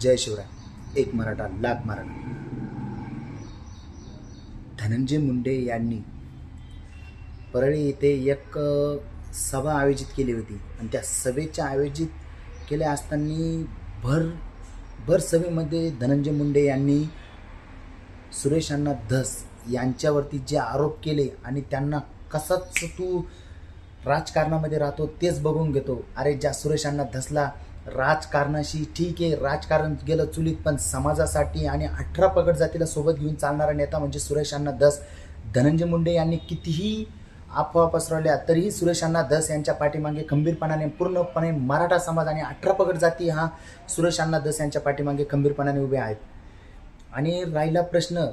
जय शिवराय. एक मराठा लाख मराठा. धनंजय मुंडे यांनी परळी येथे एक सभा आयोजित केली होती. आणि त्या सभेच्या आयोजित केल्या असताना भर भर सभेमध्ये धनंजय मुंडे यांनी सुरेश अण्णा धस यांच्यावरती जे आरोप केले आणि त्यांना कसाच तू राजकारणामध्ये राहतो तेच बघून घेतो. अरे ज्या सुरेश अण्णा धसला राजकारणाशी ठीक आहे. राजकारण गेलं चुलीत पण समाजासाठी आणि अठरा पगड जातीला सोबत घेऊन चालणारा नेता म्हणजे सुरेश अण्णा धनंजय मुंडे यांनी कितीही अफवा पसरवल्या तरीही सुरेश अण्णा यांच्या पाठीमागे खंबीरपणाने पूर्णपणे मराठा समाज आणि अठरा पगड जाती हा सुरेश अण्णा यांच्या पाठीमागे खंबीरपणाने उभे आहेत. आणि राहिला प्रश्न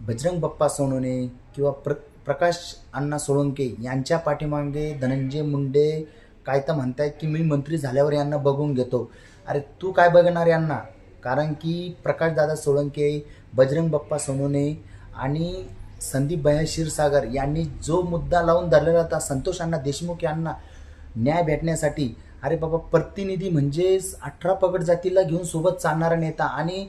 बजरंग बाप्पा सोनवणे किंवा प्र प्रकाश अण्णा सोळंके यांच्या पाठीमागे धनंजय मुंडे काय तर म्हणतायत की मी मंत्री झाल्यावर यांना बघून घेतो. अरे तू काय बघणार यांना? कारण की प्रकाशदादा सोळंके बजरंग बाप्पा सोनोने आणि संदीप भया क्षीरसागर यांनी जो मुद्दा लावून धरलेला होता संतोष अण्णा देशमुख यांना न्याय भेटण्यासाठी अरे बाबा प्रतिनिधी म्हणजे अठरा पगड जातीला घेऊन सोबत चालणारा नेता आणि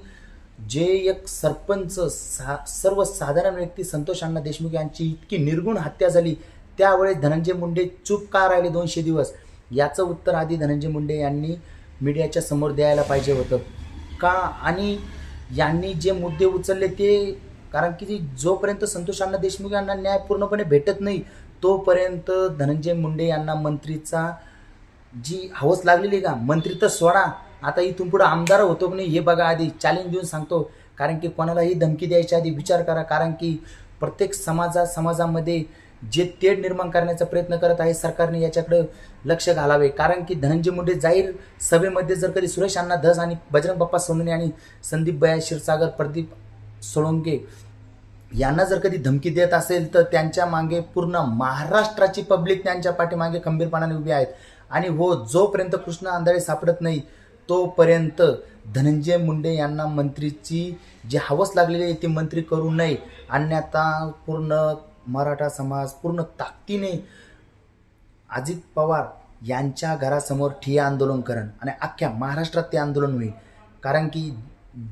जे एक सरपंच सा सर्वसाधारण व्यक्ती संतोष अण्णा देशमुख यांची इतकी निर्गुण हत्या झाली त्यावेळेस धनंजय मुंडे चूप का राहिले दोनशे दिवस? याचं उत्तर आधी धनंजय मुंडे यांनी मीडियाच्या समोर द्यायला पाहिजे होतं. का? आणि यांनी जे मुद्दे उचलले ते कारण की जोपर्यंत संतोष अण्णा देशमुख यांना न्याय पूर्णपणे भेटत नाही तोपर्यंत धनंजय मुंडे यांना मंत्रीचा जी हवस लागलेली का? मंत्री तर सोडा. आता इथून पुढे आमदार होतो की नाही हे बघा आधी. चॅलेंज देऊन सांगतो. कारण की कोणालाही धमकी द्यायच्या आधी विचार करा. कारण की प्रत्येक समाजा समाजामध्ये जे तेढ निर्माण करण्याचा प्रयत्न करत आहे सरकारने याच्याकडे लक्ष घालावे. कारण की धनंजय मुंडे जाहीर सभेमध्ये जर कधी सुरेश अण्णा धस आणि बजरंग बाप्पा सोनवणे आणि संदीप बया क्षीरसागर प्रदीप सोळंके यांना जर कधी धमकी देत असेल तर त्यांच्या मागे पूर्ण महाराष्ट्राची पब्लिक त्यांच्या पाठीमागे खंबीरपणाने उभी आहेत. आणि हो जोपर्यंत कृष्ण आंधळे सापडत नाही तोपर्यंत धनंजय मुंडे यांना मंत्रीची जी हवस लागलेली आहे ती मंत्री करू नये. अन्यथा पूर्ण मराठा समाज पूर्ण ताकदीने अजित पवार यांच्या घरासमोर ठिय्या आंदोलन करण आणि अख्ख्या महाराष्ट्रात ते आंदोलन होईल. कारण की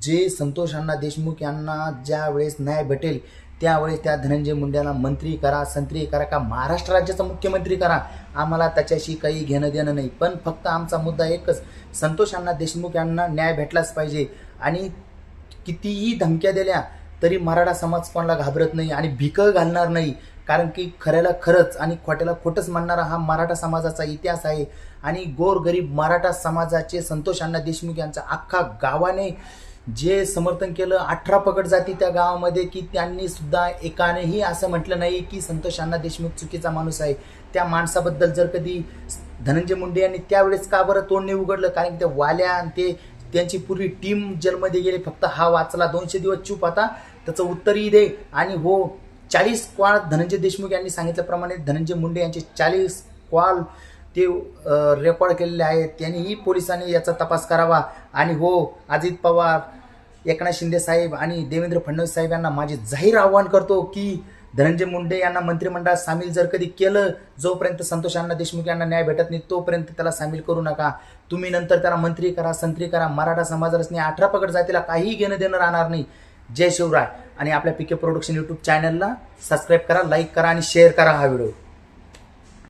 जे संतोष अण्णा देशमुख यांना ज्या वेळेस न्याय भेटेल त्यावेळेस त्या धनंजय मुंड्याला मंत्री करा संत्री करा का महाराष्ट्र राज्याचा मुख्यमंत्री करा आम्हाला त्याच्याशी काही घेणं देणं नाही. पण फक्त आमचा मुद्दा एकच संतोष अण्णा देशमुख यांना न्याय भेटलाच पाहिजे. आणि कितीही धमक्या दिल्या तरी मराठा समाज कोणाला घाबरत नाही आणि भिकं घालणार नाही. कारण की खऱ्याला खरंच आणि खोट्याला खोटंच मानणारा हा मराठा समाजाचा इतिहास आहे. आणि गोरगरीब मराठा समाजाचे संतोष अण्णा देशमुख यांचा अख्खा गावाने जे समर्थन केलं अठरा पकड जाती त्या गावामध्ये की त्यांनी सुद्धा एकानेही असं म्हटलं नाही की संतोष अण्णा देशमुख चुकीचा माणूस आहे. त्या माणसाबद्दल जर कधी धनंजय मुंडे यांनी त्यावेळेस का बरं तोंड नाही उघडलं? कारण की त्या वाल्या आणि ते त्यांची पूर्वी टीम जेलमध्ये गेली. फक्त हा वाचला. दोनशे दिवस चूप आता त्याचं उत्तरही दे. आणि हो चाळीस क्वाल धनंजय देशमुख यांनी सांगितल्याप्रमाणे धनंजय मुंडे यांचे चाळीस क्वाल ते रेकॉर्ड केलेले आहेत. त्यांनीही पोलिसांनी याचा तपास करावा. आणि हो अजित पवार एकनाथ शिंदे साहेब आणि देवेंद्र फडणवीस साहेब यांना माझे जाहीर आव्हान करतो की धनंजय मुंडे यांना मंत्रिमंडळात सामील जर कधी केलं जोपर्यंत संतोष अण्णा देशमुख यांना न्याय भेटत नाही तोपर्यंत त्याला सामील करू नका. तुम्ही नंतर त्याला मंत्री करा संत्री करा. मराठा समाजालाच नाही अठरा पकड जातीला काहीही घेणं देणं राहणार नाही. जय शिवराय. आणि आपल्या पीके प्रोडक्शन यूट्यूब चॅनलला सबस्क्राईब करा लाईक करा आणि शेअर करा हा व्हिडिओ